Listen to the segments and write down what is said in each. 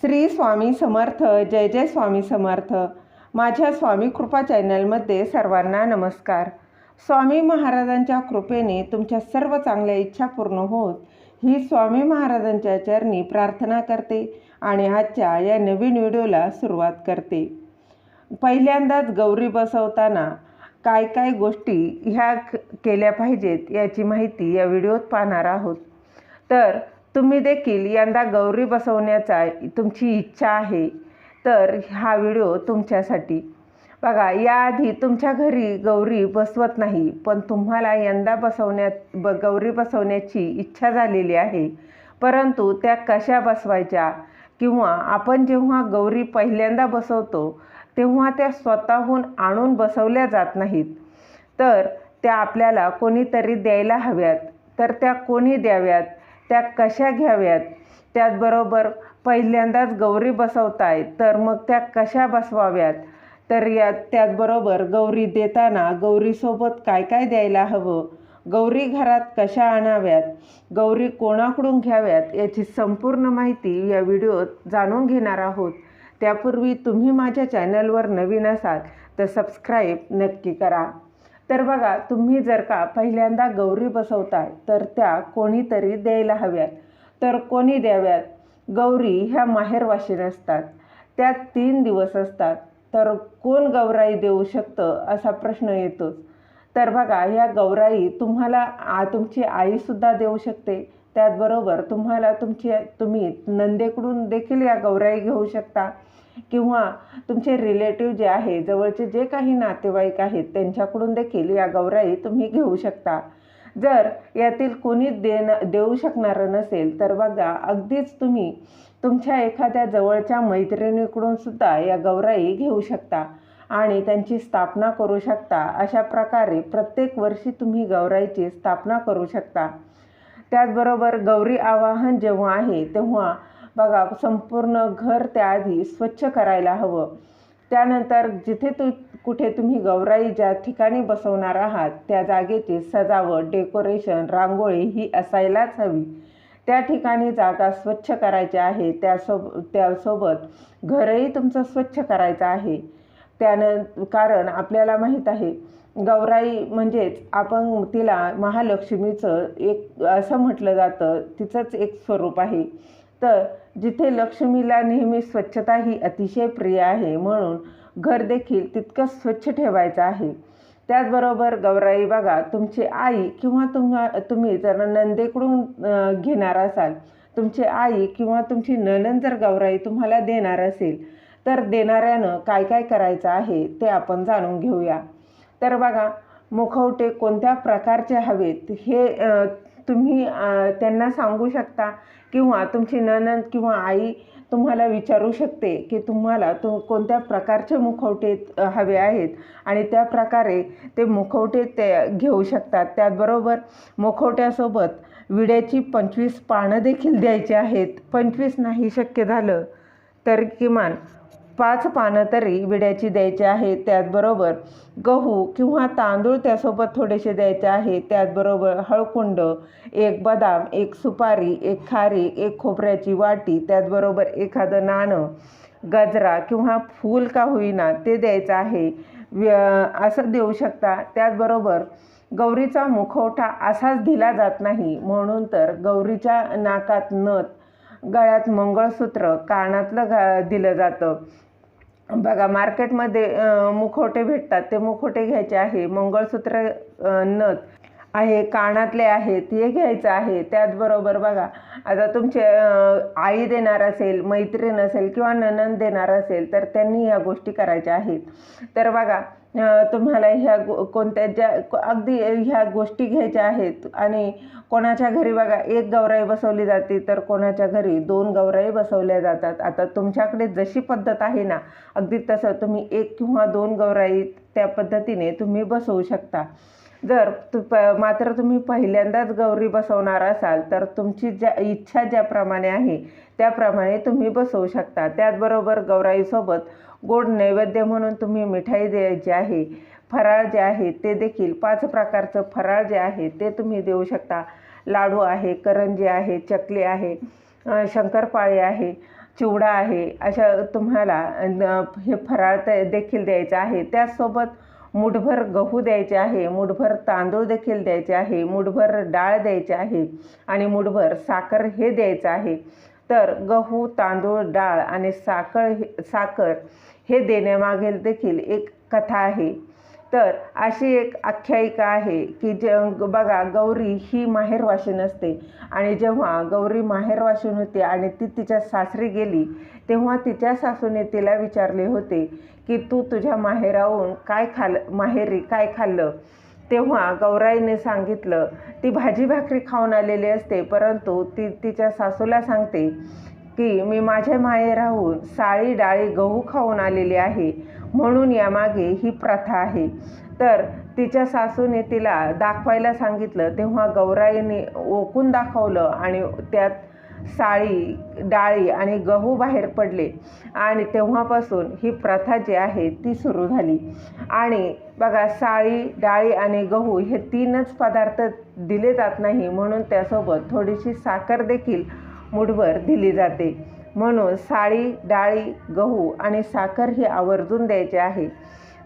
श्री स्वामी समर्थ जय जय स्वामी समर्थ. माझ्या स्वामी कृपा चॅनलमध्ये सर्वांना नमस्कार. स्वामी महाराजांच्या कृपेने तुमच्या सर्व चांगल्या इच्छा पूर्ण होत ही स्वामी महाराजांच्या चरणी प्रार्थना करते आणि आजच्या या नवीन व्हिडिओला सुरुवात करते. पहिल्यांदाच गौरी बसवताना काय काय गोष्टी ह्या क- केल्या पाहिजेत याची माहिती या व्हिडिओत पाहणार आहोत. तर तुम्ही देखील यंदा गौरी बसवण्याचा तुमची इच्छा आहे तर हा व्हिडिओ तुमच्यासाठी. बघा याआधी तुमच्या घरी गौरी बसवत नाही पण तुम्हाला यंदा बसवण्यात ब गौरी बसवण्याची इच्छा झालेली आहे. परंतु त्या कशा बसवायच्या? किंवा आपण जेव्हा गौरी पहिल्यांदा बसवतो तेव्हा त्या स्वतःहून आणून बसवल्या जात नाहीत. तर त्या आपल्याला कोणीतरी द्यायला हव्यात. तर त्या कोणी द्याव्यात? त्या कशा घ्याव्यात? त्याचबरोबर पहिल्यांदाच गौरी बसवताय तर मग त्या कशा बसवाव्यात? तर या त्याचबरोबर गौरी देताना गौरीसोबत काय काय द्यायला हवं? गौरी घरात कशा आणाव्यात? गौरी कोणाकडून घ्याव्यात? याची संपूर्ण माहिती या व्हिडिओत जाणून घेणार आहोत. त्यापूर्वी तुम्ही माझ्या चॅनलवर नवीन असाल तर सबस्क्राईब नक्की करा. तर बघा तुम्ही जर का पहिल्यांदा गौरी बसवताय तर त्या कोणीतरी द्यायला हव्यात. तर कोणी द्याव्यात? गौरी ह्या माहेरवाशी नसतात त्यात तीन दिवस असतात. तर कोण गौराई देऊ शकतं असा प्रश्न येतोच. तर बघा ह्या गौराई तुम्हाला आ तुमची आईसुद्धा देऊ शकते. त्याचबरोबर तुम्हाला तुमची तुम्ही नंदेकडून देखील या गौराई घेऊ शकता. किंवा तुमचे रिलेटिव्ह जे आहे जवळचे जे काही नातेवाईक आहेत त्यांच्याकडून देखील या गौराई तुम्ही घेऊ शकता. जर यातील कोणी देण देऊ शकणारं नसेल तर बघा अगदीच तुम्ही तुमच्या एखाद्या जवळच्या मैत्रिणीकडून सुद्धा या गौराई घेऊ शकता आणि त्यांची स्थापना करू शकता. अशा प्रकारे प्रत्येक वर्षी तुम्ही गौराईची स्थापना करू शकता. त्याचबरोबर गौरी आवाहन जेव्हा आहे तेव्हा बघा संपूर्ण घर त्याआधी स्वच्छ करायला हवं. त्यानंतर जिथे तू कुठे तुम्ही गौराई ज्या ठिकाणी बसवणार आहात त्या जागेची सजावट डेकोरेशन रांगोळी ही असायलाच हवी. त्या ठिकाणी जागा स्वच्छ करायची आहे त्यासोब त्यासोबत घरही तुमचं स्वच्छ करायचं आहे. त्यानं कारण आपल्याला माहीत आहे गौराई म्हणजेच आपण तिला महालक्ष्मीचं एक असं म्हटलं जातं तिचंच एक स्वरूप आहे. तर जिथे लक्ष्मीला नेहमी स्वच्छता ही अतिशय प्रिय आहे म्हणून घर देखील तितकंच स्वच्छ ठेवायचं आहे. त्याचबरोबर गौराई बघा तुमची आई किंवा तुम्हा तुम्ही जर नंदेकडून घेणार असाल तुमची आई किंवा तुमची ननंद जर गौराई तुम्हाला देणार असेल तर देणाऱ्यानं काय काय करायचं आहे ते आपण जाणून घेऊया. तर बघा मुखवटे कोणत्या प्रकारचे हवेत हे तुम्ही त्यांना सांगू शकता किंवा तुमची ननंद किंवा आई तुम्हाला विचारू शकते की तुम्हाला तो कोणत्या प्रकारचे मुखवटे हवे आहेत आणि त्या प्रकारे ते मुखवटे ते घेऊ शकतात. त्याचबरोबर मुखवट्यासोबत विड्याची पंचवीस पानं देखील द्यायची आहेत. पंचवीस नाही शक्य झालं तर किमान पाच पानं तरी विड्याची द्यायची आहे त्याचबरोबर गहू किंवा तांदूळ त्यासोबत थोडेसे द्यायचे आहे त्याचबरोबर हळकुंड एक बदाम एक सुपारी एक खारी एक खोबऱ्याची वाटी त्याचबरोबर एखादं नाणं गजरा किंवा फूल का होईना ते द्यायचं आहे. व्य असं देऊ शकता. त्याचबरोबर गौरीचा मुखवटा असाच दिला जात नाही म्हणून तर गौरीच्या नाकात नथ गळ्यात मंगळसूत्र कानातलं घा दिलं जातं. बघा मार्केटमध्ये मुखवटे भेटतात. ते मुखवटे घ्यायचे आहे. मंगळसूत्र नथ. आहे कानातले आहेत हे घ्यायचं आहे त्याचबरोबर बघा. आता तुमचे आई देणार असेल मैत्रीण असेल किंवा ननंद देणार असेल तर त्यांनी ह्या गोष्टी करायच्या आहेत. तर बघा तुम्हाला ह्या गो कोणत्या ज्या अगदी ह्या गोष्टी घ्यायच्या आहेत आणि कोणाच्या घरी बघा एक गौराई बसवली जाते तर कोणाच्या घरी दोन गौराई बसवल्या जातात. आता तुमच्याकडे जशी पद्धत आहे ना अगदी तसं तुम्ही एक किंवा दोन गौराई त्या पद्धतीने तुम्ही बसवू शकता. जर तु प मात्र तुम्ही पहिल्यांदाच गौरी बसवणार असाल तर तुमची ज्या इच्छा ज्याप्रमाणे आहे त्याप्रमाणे तुम्ही बसवू शकता. त्याचबरोबर गौराईसोबत गोड नैवेद्य म्हणून तुम्ही मिठाई द्यायची आहे फराळ जे आहे ते देखील पाच प्रकारचं फराळ जे आहे ते तुम्ही देऊ शकता. लाडू आहे करंजी आहे चकली आहे शंकरपाळी आहे चिवडा आहे अशा तुम्हाला हे फराळ ते देखील द्यायचं आहे. त्याचसोबत मुठभर गहू द्यायचे आहे मुठभर तांदूळ देखील द्यायचे आहे मुठभर डाळ द्यायची आहे आणि मुठभर साखर हे द्यायचं आहे. तर गहू तांदूळ डाळ आणि साखर हे साखर हे देण्यामागील देखील एक कथा आहे. तर अशी एक आख्यायिका आहे की जे बघा गौरी ही माहेरवाशीन असते आणि जेव्हा गौरी माहेरवाशीन होती आणि ती तिच्या सासरी गेली तेव्हा तिच्या सासूने तिला विचारले होते की तू तुझ्या माहेराहून काय खाल माहेरी काय खाल्लं? तेव्हा गौराईने सांगितलं ती भाजी भाकरी खाऊन आलेली असते परंतु ती तिच्या सासूला सांगते की मी माझ्या माहेराहून साळी डाळी गहू खाऊन आलेली आहे. म्हणून यामागे ही प्रथा आहे. तर तिच्या सासूने तिला दाखवायला सांगितलं. तेव्हा गौराईने ओकून दाखवलं आणि त्यात साळी डाळी आणि गहू बाहेर पडले. आणि तेव्हापासून ही प्रथा जी आहे ती सुरू झाली. आणि बघा साळी डाळी आणि गहू हे तीनच पदार्थ दिले जात नाही. म्हणून त्यासोबत थोडीशी साखर देखील मुठभर दिली जाते. म्हणून साळी डाळी गहू आणि साखर ही आवर्जून द्यायची आहे.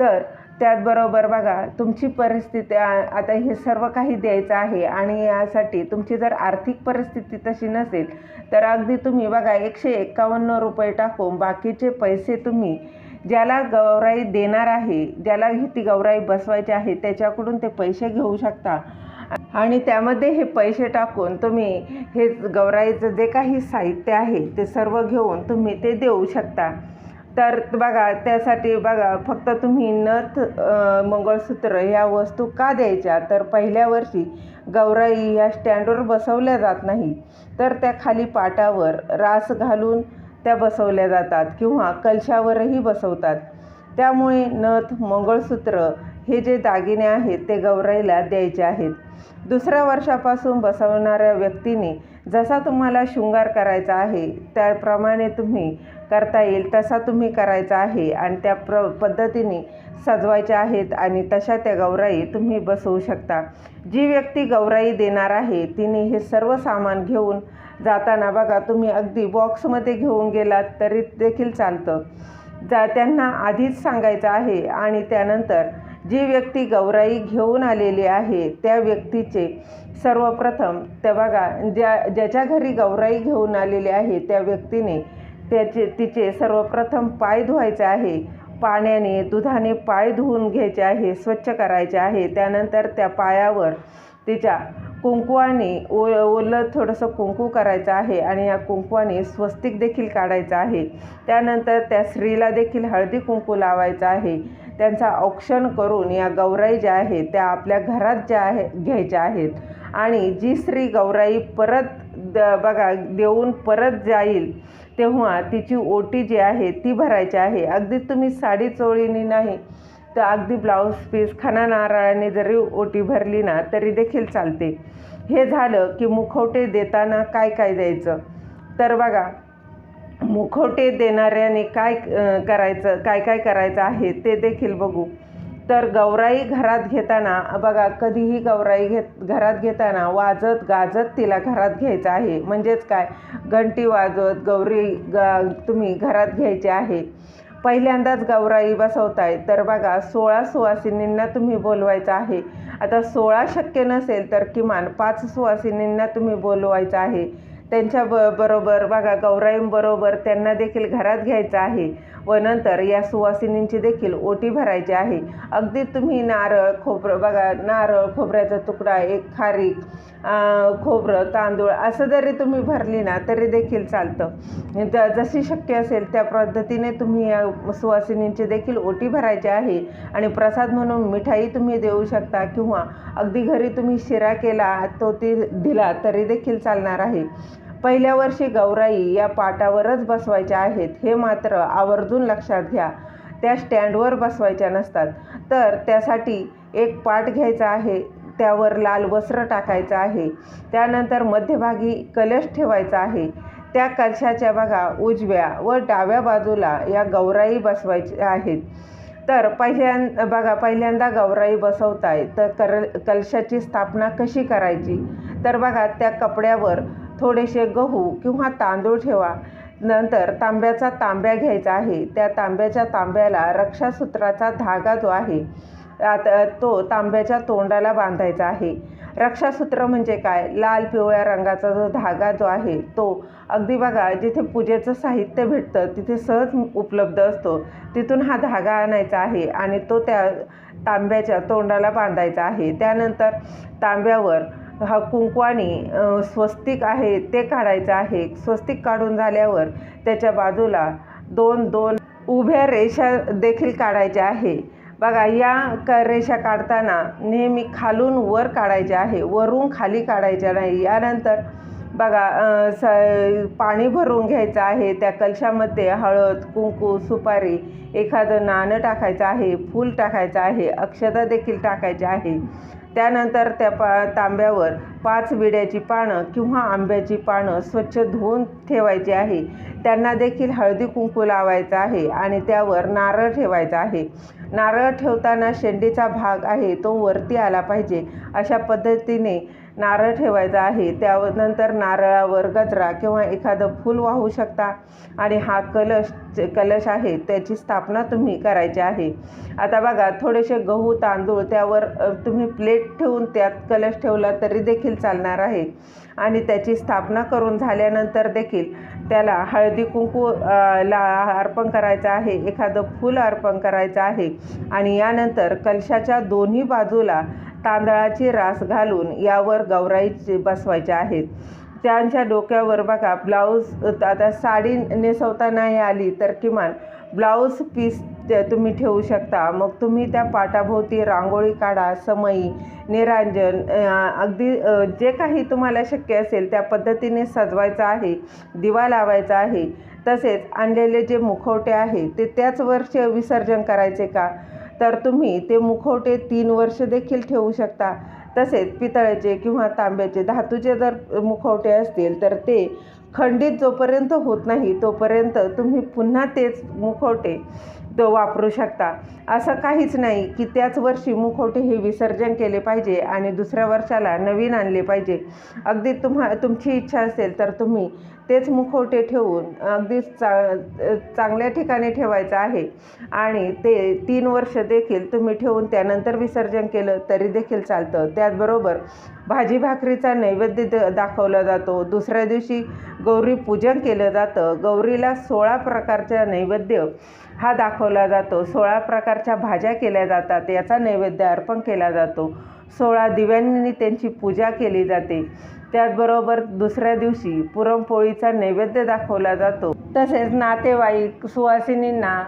तर त्याचबरोबर बघा तुमची परिस्थिती आता हे सर्व काही द्यायचं आहे आणि यासाठी तुमची जर आर्थिक परिस्थिती तशी नसेल तर अगदी तुम्ही बघा एकशे एकावन्न रुपये टाकून बाकीचे पैसे तुम्ही ज्याला गौराई देणार आहे ज्याला ही ती गौराई बसवायची आहे त्याच्याकडून ते पैसे घेऊ शकता. आणि त्यामध्ये हे पैसे टाकून तुम्ही हे गौराईचं जे काही साहित्य आहे ते सर्व घेऊन तुम्ही ते देऊ शकता. तर बघा त्यासाठी बघा फक्त तुम्ही नथ मंगळसूत्र ह्या वस्तू का द्यायच्या? तर पहिल्या वर्षी गौराई या स्टँडवर बसवल्या जात नाही. तर त्या खाली पाटावर रास घालून त्या बसवल्या जातात किंवा कलशावरही बसवतात. त्यामुळे नथ मंगळसूत्र हे जे दागिने आहेत ते गौराईला द्यायचे आहेत. दुसऱ्या वर्षापासून बसवणाऱ्या व्यक्तीने जसा तुम्हाला शृंगार करायचा आहे त्याप्रमाणे तुम्ही करता येईल तसा तुम्ही करायचा आहे आणि त्या प्र पद्धतीने सजवायच्या आहेत आणि तशा त्या गौराई तुम्ही बसवू शकता. जी व्यक्ती गौराई देणार आहे तिने हे सर्व सामान घेऊन जाताना बघा तुम्ही अगदी बॉक्समध्ये घेऊन गेलात तरी देखील चालतं. जा त्यांना आधीच सांगायचं आहे आणि त्यानंतर जी व्यक्ती गौराई घेऊन आलेली आहे त्या व्यक्तीचे सर्वप्रथम ते बघा ज्या ज्याच्या घरी गौराई घेऊन आलेली आहे त्या व्यक्तीने त्याचे तिचे सर्वप्रथम पाय धुवायचे आहे. पाण्याने दुधाने पाय धुवून घ्यायचे आहे स्वच्छ करायचे आहे. त्यानंतर त्या पायावर तिच्या कुंकवाने ओ ओलं थोडंसं कुंकू करायचं आहे आणि या कुंकवाने स्वस्तिक देखील काढायचं आहे. त्यानंतर त्या स्त्रीला देखील हळदी कुंकू लावायचं आहे. त्यांचा औक्षण करून या गौराई ज्या आहेत त्या आपल्या घरात ज्या आहे घ्यायच्या आहेत. आणि जी स्त्री गौराई परत द बघा देऊन परत जाईल तेव्हा तिची ओटी जी आहे ती भरायची आहे. अगदी तुम्ही साडी चोळीनी नाही तर अगदी ब्लाऊज पीस खना नारळाने जरी ओटी भरली ना तरी देखील चालते. हे झालं की मुखवटे देताना काय काय द्यायचं? तर बघा मुखवटे देणाऱ्याने काय करायचं काय काय करायचं आहे ते देखील बघू. तर गौराई घरात घेताना बघा कधीही गौराई घेत घरात घेताना वाजत गाजत तिला घरात घ्यायचं आहे. म्हणजेच काय? घंटी वाजवत गौरी ग तुम्ही घरात घ्यायची आहे. पहिल्यांदाच गौराई बसवताय. तर बघा सोळा सुवासिनींना तुम्ही बोलवायचं आहे. आता सोळा शक्य नसेल तर किमान पाच सुवासिनींना तुम्ही बोलवायचं आहे. त्यांच्या ब बरोबर बघा गौराईंबरोबर त्यांना देखील घरात घ्यायचं आहे. व नंतर या सुवासिनींची देखील ओटी भरायची आहे. अगदी तुम्ही नारळ खोबरं बघा नारळ खोबऱ्याचा तुकडा एक खारीक खोबरं तांदूळ असं जरी तुम्ही भरली ना तरी देखील चालतं. ज जशी शक्य असेल त्या पद्धतीने तुम्ही या सुवासिनींची देखील ओटी भरायची आहे. आणि प्रसाद म्हणून मिठाई तुम्ही देऊ शकता किंवा अगदी घरी तुम्ही शिरा केला तो ती दिला तरी देखील चालणार आहे. पहिल्या वर्षी गौराई या पाटावरच बसवायच्या आहेत हे मात्र आवर्जून लक्षात घ्या. त्या स्टँडवर बसवायच्या नसतात. तर त्यासाठी एक पाट घ्यायचा आहे त्यावर लाल वस्त्र टाकायचं आहे त्यानंतर मध्यभागी कलश ठेवायचा आहे. त्या कलशाच्या बघा उजव्या व डाव्या बाजूला या गौराई बसवायच्या आहेत. तर पहिल्यांदा बघा पहिल्यांदा गौराई बसवताय तर कर कलशाची स्थापना कशी करायची? तर बघा त्या कपड्यावर थोडेसे गहू किंवा तांदूळ ठेवा. नंतर तांब्याचा तांब्या घ्यायचा आहे. त्या तांब्याच्या तांब्याला रक्षासूत्राचा धागा जो आहे आता तो तांब्याच्या तोंडाला बांधायचा आहे. रक्षासूत्र म्हणजे काय? लाल पिवळ्या रंगाचा जो धागा जो आहे तो अगदी बघा जिथे पूजेचं साहित्य भेटतं तिथे सहज उपलब्ध असतो. तिथून हा धागा आणायचा आहे आणि तो त्या तांब्याच्या तोंडाला बांधायचा आहे. त्यानंतर तांब्यावर हा कुंकवानी स्वस्तिक आहे ते काढायचं आहे. स्वस्तिक काढून झाल्यावर त्याच्या बाजूला दोन दोन उभ्या रेषा देखील काढायच्या आहे. बघा या क रेषा काढताना नेहमी खालून वर काढायच्या आहे. वरून खाली काढायच्या नाही. यानंतर बघा स पाणी भरून घ्यायचं आहे. त्या कलशामध्ये हळद कुंकू सुपारी एखादं नाणं टाकायचं आहे फूल टाकायचं आहे अक्षता देखील टाकायचे आहे. त्यानंतर त्या पा तांब्यावर पाच विड्याची पानं किंवा आंब्याची पानं स्वच्छ धुवून ठेवायची आहे. त्यांना देखील हळदी कुंकू लावायचा आहे आणि त्यावर नारळ ठेवायचा आहे. नारळ ठेवताना शेंडीचा भाग आहे तो वरती आला पाहिजे. अशा पद्धतीने नारळ ठेवायचा आहे त्यानंतर नारळावर गजरा किंवा एखादं फूल वाहू शकता. आणि हा कलश कलश आहे त्याची स्थापना तुम्ही करायची आहे. आता बघा थोडेसे गहू तांदूळ त्यावर तुम्ही प्लेट ठेवून त्यात कलश ठेवला तरी देखील चालणार आहे. आणि त्याची स्थापना करून झाल्यानंतर देखील त्याला हळदी कुंकू ला अर्पण करायचं आहे एखादं फूल अर्पण करायचं आहे. आणि यानंतर कलशाच्या दोन्ही बाजूला तांदळाची रास घालून यावर गौराई बसवायच्या आहेत. त्यांच्या डोक्यावर बघा ब्लाऊज आता साडी नेसवता नाही आली तर किमान ब्लाऊज पीस ते तुम्ही ठेवू शकता. मग तुम्ही त्या पाटाभोवती रांगोळी काढा समई निरांजन अगदी जे काही तुम्हाला शक्य असेल त्या पद्धतीने सजवायचं आहे दिवा लावायचा आहे. तसेच आणलेले जे मुखवटे आहे ते त्याच वर्ष विसर्जन करायचे का? तर तुम्ही ते मुखवटे तीन वर्ष देखील ठेवू शकता. तसेच पितळेचे किंवा तांब्याचे धातूचे जर मुखवटे असतील तर ते खंडित जोपर्यंत होत नाही तोपर्यंत तुम्ही पुन्हा तेच मुखवटे वापरू शकता. असं काहीच नाही की त्याच वर्षी मुखवटे हे विसर्जन केले पाहिजे आणि दुसऱ्या वर्षाला नवीन आणले पाहिजे. अगदी तुम्हा तुमची इच्छा असेल तर तुम्ही तेच मुखवटे ठेवून अगदी चा चांगल्या ठिकाणी ठेवायचं आहे. आणि ते तीन वर्ष देखील तुम्ही ठेवून त्यानंतर विसर्जन केलं तरी देखील चालतं. त्याचबरोबर भाजी भाकरीचा नैवेद्य द दाखवला जातो. दुसऱ्या दिवशी गौरी पूजन केलं जातं. गौरीला सोळा प्रकारच्या नैवेद्य हा दाखवला जातो. सोळा प्रकारच्या भाज्या केल्या जातात याचा नैवेद्य अर्पण केला जातो. सोळा दिव्यांनी त्यांची पूजा केली जाते. त्याचबरोबर दुसऱ्या दिवशी पुरणपोळीचा नैवेद्य दाखवला जातो. तसेच नातेवाईक सुवासिनींना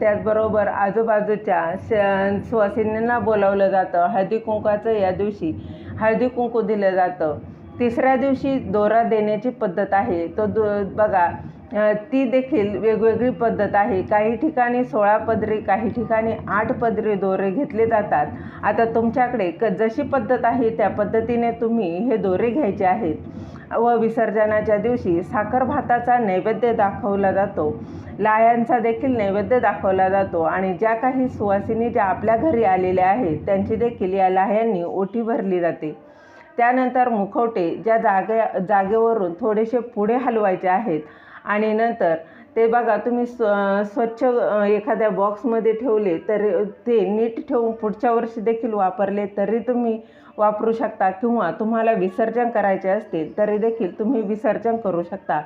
त्याचबरोबर आजूबाजूच्या सुवासिनींना बोलावलं जातं. हळदी कुंकाचं या दिवशी हळदी कुंकू दिलं जातं. तिसऱ्या दिवशी दोरा देण्याची पद्धत आहे. तो दो बघा ती देखील वेगवेगळी पद्धत आहे. काही ठिकाणी सोळा पदरी काही ठिकाणी आठ पदरी दोरे घेतले जातात. आता तुमच्याकडे क जशी पद्धत आहे त्या पद्धतीने तुम्ही हे दोरे घ्यायचे आहेत. व विसर्जनाच्या दिवशी साखर भाताचा नैवेद्य दाखवला जातो. लायांचा देखील नैवेद्य दाखवला जातो. आणि ज्या काही सुवासिनी ज्या आपल्या घरी आलेल्या आहेत त्यांची देखील या लाह्यांनी ओटी भरली जाते. त्यानंतर मुखवटे ज्या जागे जागेवरून थोडेसे पुढे हलवायचे आहेत. आणि नंतर ते बघा तुम्ही स्व स्वच्छ एखाद्या बॉक्समध्ये ठेवले तर ते नीट ठेवून पुढच्या वर्षी देखील वापरले तरी तुम्ही वापरू शकता किंवा तुम्हाला विसर्जन करायचे असतील तरी देखील तुम्ही विसर्जन करू शकता.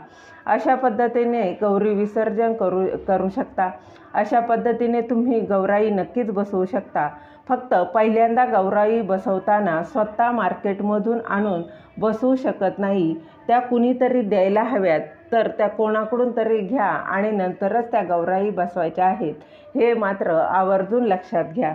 अशा पद्धतीने गौरी विसर्जन करू करू शकता. अशा पद्धतीने तुम्ही गौराई नक्कीच बसवू शकता. फक्त पहिल्यांदा गौराई बसवताना स्वतः मार्केटमधून आणून बसवू शकत नाही. त्या कुणीतरी द्यायला हव्यात तर त्या कोणाकडून तरी घ्या आणि नंतरच त्या गौराई बसवायच्या आहेत. हे मात्र आवर्जून लक्षात घ्या.